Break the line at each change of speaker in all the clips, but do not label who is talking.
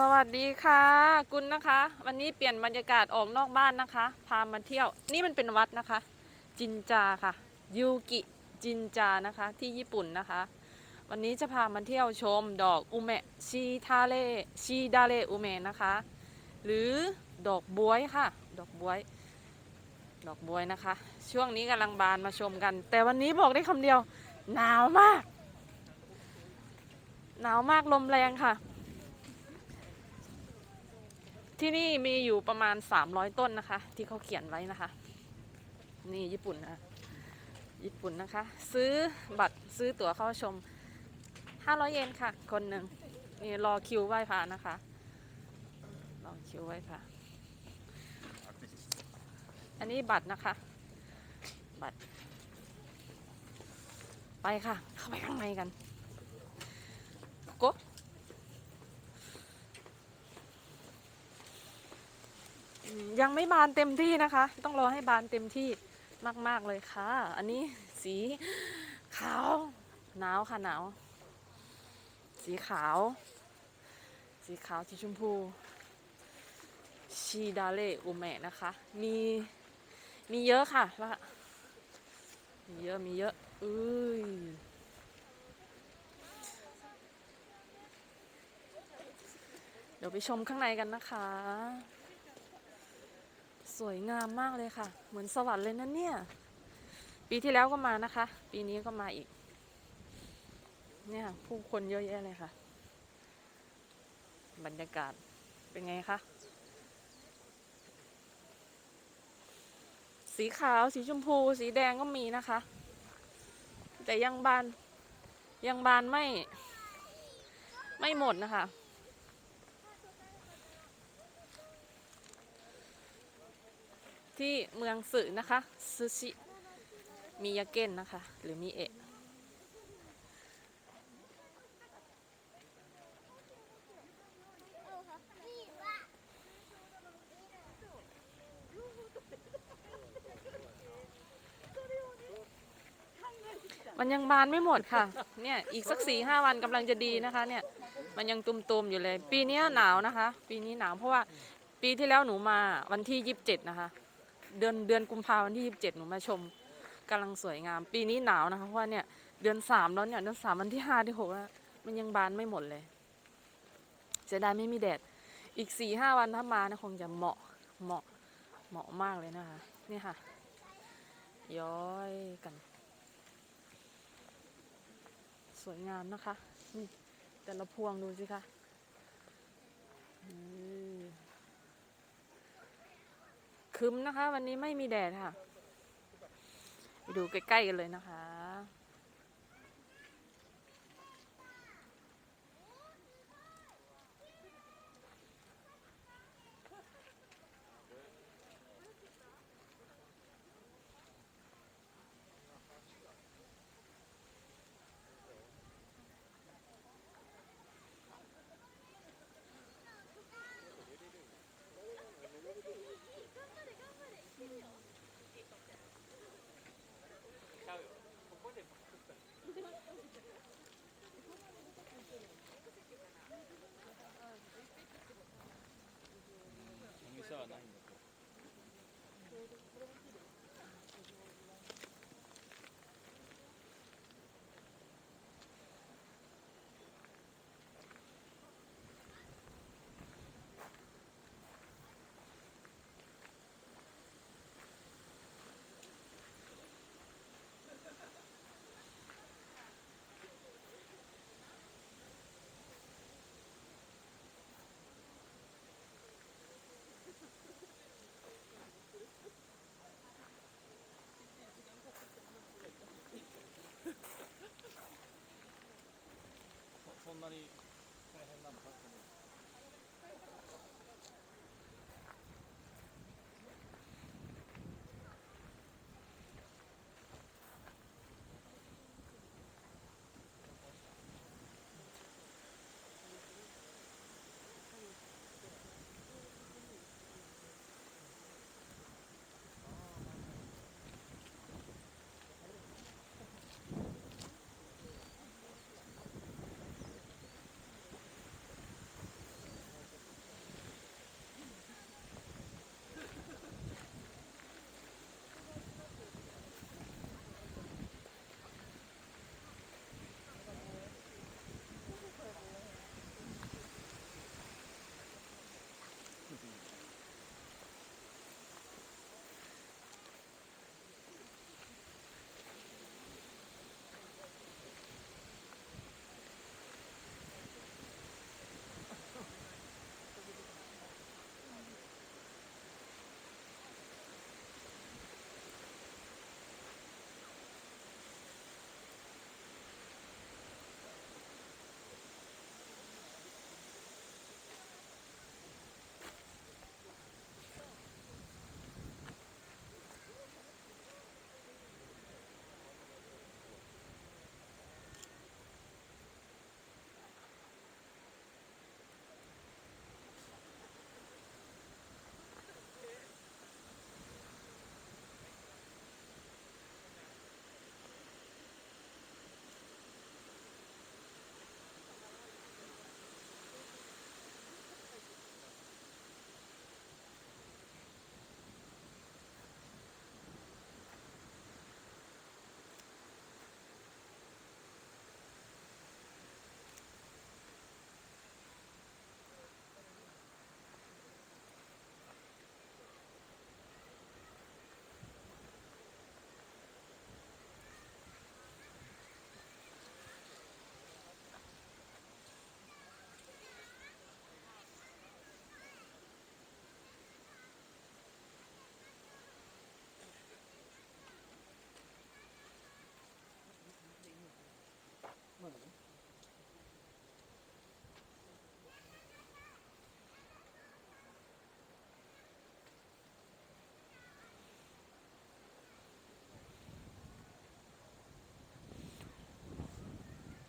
สวัสดีค่ะ กุลนะคะ วันนี้เปลี่ยนบรรยากาศออกนอกบ้านนะคะ พามาเที่ยว นี่มันเป็นวัดนะคะ จินจาค่ะ ยูกิจินจานะคะ ที่ญี่ปุ่นนะคะ วันนี้จะพามาเที่ยวชมดอกอุเมะชีทาเลชีดาเลอุเมะนะคะ หรือดอกบวยค่ะ ดอกบวย ดอกบวยนะคะ ช่วงนี้กำลังบานมาชมกัน แต่วันนี้บอกได้คำเดียว หนาวมาก หนาวมากลมแรงค่ะ ที่นี่มีอยู่ประมาณ 300 ต้นนะคะ ที่เขาเขียนไว้นะคะ นี่ญี่ปุ่นนะญี่ปุ่นนะคะ ซื้อบัตรซื้อตั๋วเข้าชม 500 เยนค่ะ คนหนึ่งนี่รอคิวไหว้พระนะคะ รอคิวไหว้พระอันนี้บัตรนะคะ บัตร ไปค่ะ เข้าไปข้างในกันโกะ อืม ยังไม่บานเต็มที่นะคะ ต้องรอให้บานเต็มที่มาก ๆ เลยค่ะ อันนี้สีขาวหนาวค่ะหนาว สีขาว สีขาวสีชมพู ชีดาเล่อุเมะนะคะ มีมีเยอะค่ะว่ามีเยอะมีเยอะอุ้ยเดี๋ยวไปชมข้างในกันนะคะ สวยงามมากเลยค่ะ เหมือนสวรรค์เลยนะเนี่ย ปีที่แล้วก็มานะคะ ปีนี้ก็มาอีก เนี่ยผู้คนเยอะแยะเลยค่ะ บรรยากาศเป็นไงคะ สีขาวสีชมพู สีแดงก็มีนะคะ แต่ยังบานยังบานไม่ ไม่หมดนะคะ ที่เมืองสึนะคะซูชิมิยาเกนนะคะ หรือมิเอะมันยังบานไม่หมดค่ะ เนี่ยอีกสักสี่ห้าวันกำลังจะดีนะคะ เนี่ย มันยังตุมๆอยู่เลย ปีนี้หนาวนะคะ ปีนี้หนาวเพราะว่าปีที่แล้วหนูมาวันที่ยี่สิบเจ็ดนะคะ เดือนเดือนกุมภาพันธ์ที่ยีิบเจ็ดหนูมาชมกำลังสวยงาม ปีนี้หนาวนะคะเพราะว่าเนี่ยเดือนสามแล้วเนี่ยเดือนสามวันที่ห้าที่หกแล้วมันยังบานไม่หมดเลยเสียดายไม่มีแดด อีกสี่ห้าวันถ้ามานี่ยคงจะเหมาะเหมาะเหมาะมากเลยนะคะนี่ค่ะ ย้อยกัน สวยงามนะคะ นี่ แต่ละพวงดูสิคะอืม ครึ้มนะคะ วันนี้ไม่มีแดดค่ะ ไปดูใกล้ๆกันเลยนะคะ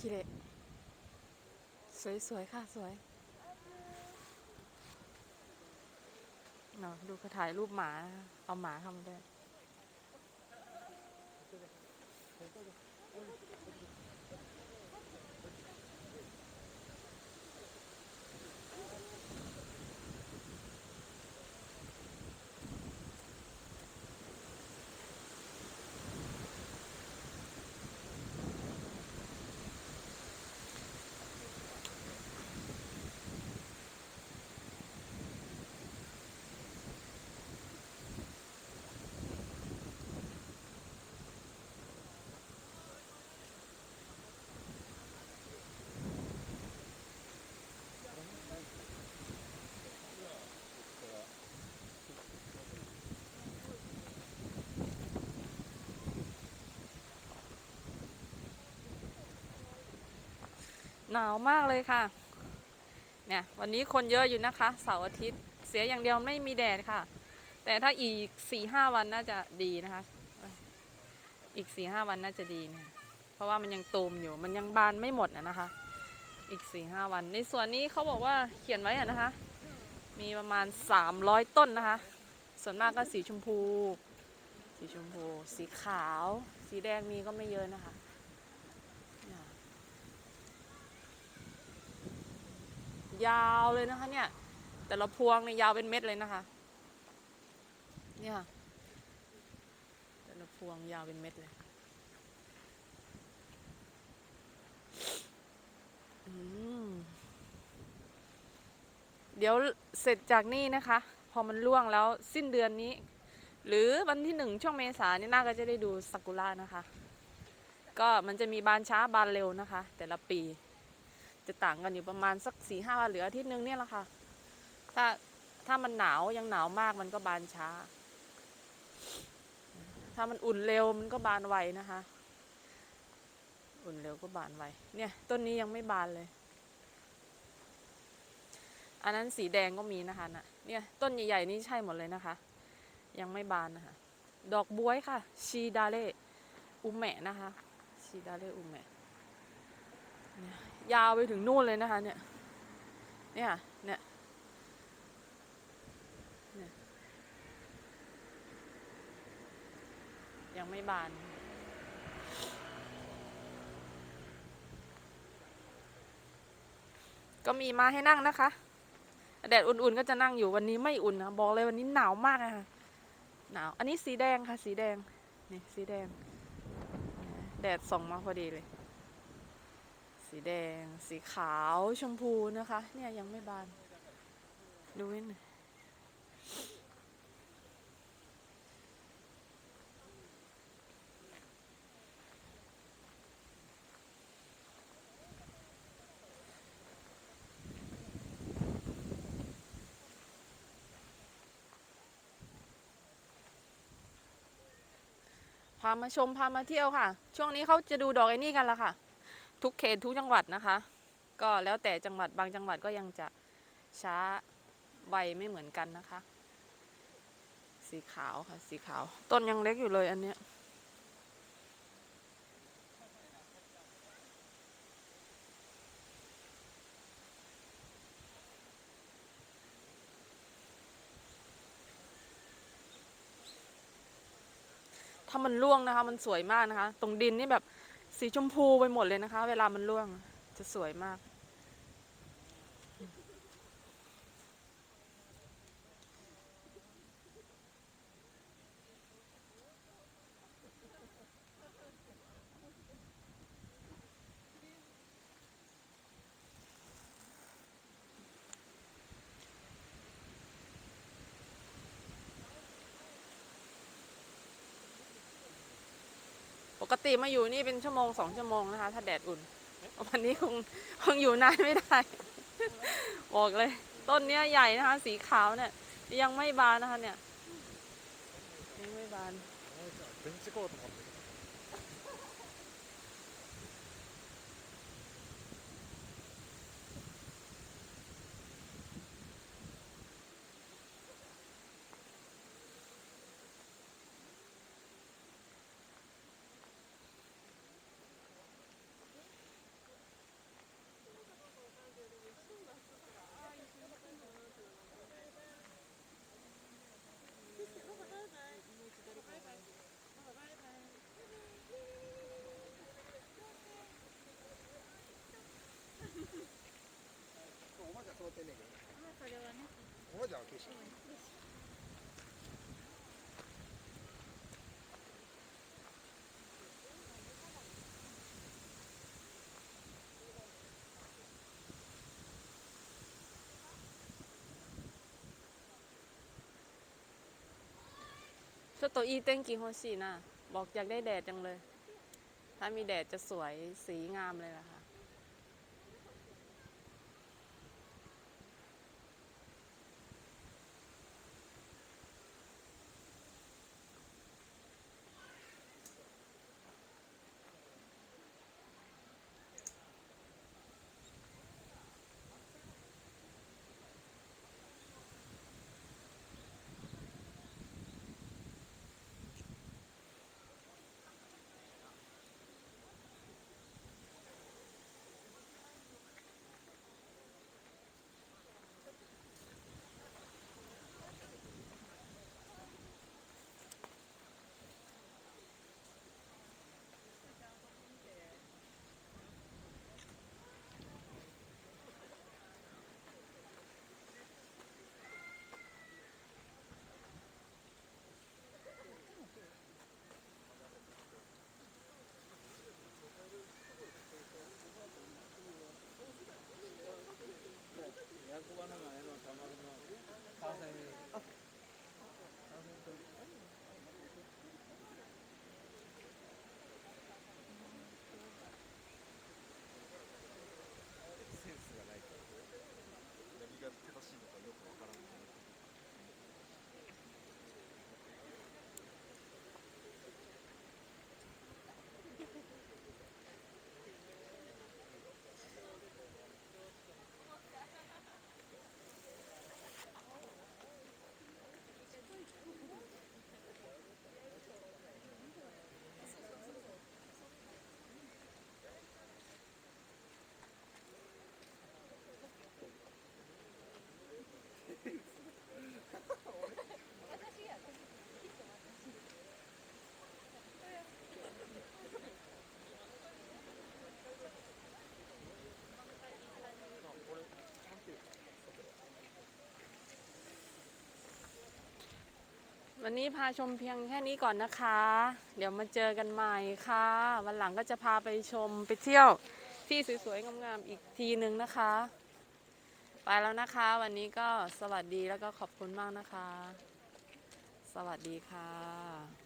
คิเรสวยสวยๆค่ะสวยเนาะดูเขาถ่ายรูปหมา เอาหมาเข้ามาด้วย หนาวมากเลยค่ะ เนี่ยวันนี้คนเยอะอยู่นะคะ เสาร์อาทิตย์ เสียอย่างเดียวไม่มีแดดค่ะ แต่ถ้าอีกสี่ห้าวันน่าจะดีนะคะ อีกสี่ห้าวันน่าจะดีเนี่ยเพราะว่ามันยังตูมอยู่ มันยังบานไม่หมดนะนะคะ อีกสี่ห้าวัน ในส่วนนี้เขาบอกว่าเขียนไว้อะนะคะ มีประมาณสามร้อยต้นนะคะ ส่วนมากก็สีชมพู สีชมพู สีขาว สีแดงมีก็ไม่เยอะนะคะเนี่ย ยาวเลยนะคะ เนี่ย แต่ละพวงเนี่ยยาวเป็นเม็ดเลยนะคะ เนี่ยค่ะแต่ละพวงยาวเป็นเม็ดเลยเดี๋ยวเสร็จจากนี่นะคะ พอมันล่วงแล้วสิ้นเดือนนี้ หรือวันที่หนึ่งช่วงเมษานี่น่าก็จะได้ดูซากุระนะคะ ก็มันจะมีบานช้าบานเร็วนะคะ แต่ละปี จะต่างกันอยู่ประมาณสักสี่ห้าวันหรืออาทิตย์นึงเนี่ยแหละค่ะ ถ้าถ้ามันหนาวยังหนาวมากมันก็บานช้า ถ้ามันอุ่นเร็วมันก็บานไวนะคะ อุ่นเร็วก็บานไวเนี่ยต้นนี้ยังไม่บานเลย อันนั้นสีแดงก็มีนะคะน่ะเนี่ยต้นใหญ่ๆนี่ใช่หมดเลยนะคะ ยังไม่บานนะคะ ดอกบวยค่ะ ชีดาเล่อุแมะนะคะ ชีดาเล่อุแมะย ยาวไปถึงนู่นเลยนะคะเนี่ยเนี่ย เนี่ยเนี่ยยังไม่บาน ก็มีมาให้นั่งนะคะ แดดอุ่นๆก็จะนั่งอยู่วันนี้ไม่อุ่นนะ บอกเลยวันนี้หนาวมากอะค่ะ หนาว อันนี้สีแดงค่ะ สีแดง นี่สีแดง แดดส่องมาพอดีเลย สีแดง สีขาวชมพูนะคะ เนี่ยยังไม่บาน ดูนิดหนึ่งพามาชมพามาเที่ยวค่ะ ช่วงนี้เขาจะดูดอกไอ้นี่กันละค่ะ ทุกเขตทุกจังหวัดนะคะ ก็แล้วแต่จังหวัดบางจังหวัดก็ยังจะช้าไวไม่เหมือนกันนะคะ สีขาวค่ะ สีขาว ต้นยังเล็กอยู่เลยอันเนี้ยถ้ามันร่วงนะคะ มันสวยมากนะคะ ตรงดินนี่แบบ สีชมพูไปหมดเลยนะคะ เวลามันร่วงจะสวยมาก กติมาอยู่นี่เป็นชั่วโมงสองชั่วโมงนะคะ ถ้าแดดอุ่น วันนี้คงคงอยู่นานไม่ได้ บอกเลย ต้นเนี้ยใหญ่นะคะ สีขาวเนี่ย ยังไม่บานนะคะเนี่ยยังไม่บาน
って
んねんけど
それはね
おもちゃは消し
ちょっといい天気欲しいนะ บอกอยากได้แดดจังเลย ถ้ามีแดดจะสวยสีงามเลยล่ะค่ะ วันนี้พาชมเพียงแค่นี้ก่อนนะคะ เดี๋ยวมาเจอกันใหม่ค่ะ วันหลังก็จะพาไปชมไปเที่ยวที่สวยๆงามๆอีกทีนึงนะคะ ไปแล้วนะคะ วันนี้ก็สวัสดีแล้วก็ขอบคุณมากนะคะ สวัสดีค่ะ